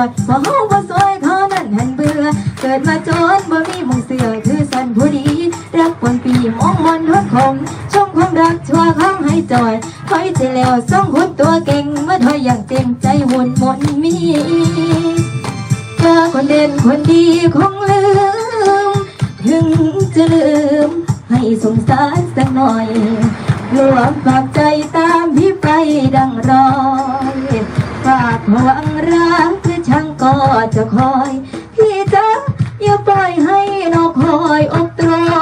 วยพอเฮาบ่สวยเขานั้นหันเบื่อ เกิดมาจนบ่มีมองเสือคือสันผู้ดี รักคนปีมองมนทนคมชมความรักชั่วของให้จอยคอยจะแล้วส่งหุ่นตัวเก่งเมาถอยอย่างเต็มใจวุ่นมนมีเจอคนเด่นคนดีคงลืม ถึงจะลืม ให้สงสารสักหน่อยรวมฝากใจตามพี่ไปดังรอยฝากหวัง อย่าปล่อยให้นอกคอยอกตรมน้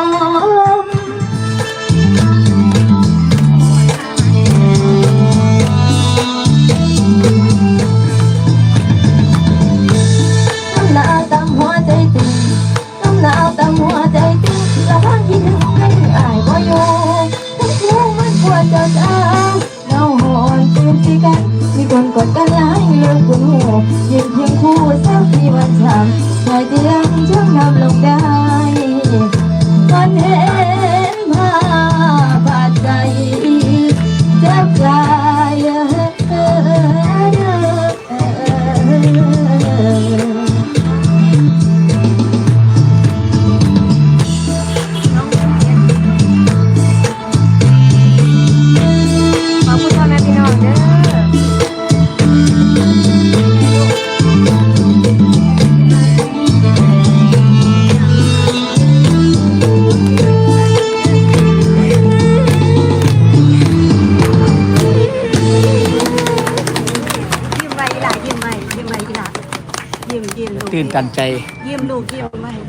ำหนาวตามหัวใท มไว้อีหล่ะยิ้มไว้ยิ้มไว้อีหล่ะยิ้มยิ้มลูกตื่นตันใจ ยิ้มลูกยิ้มไว้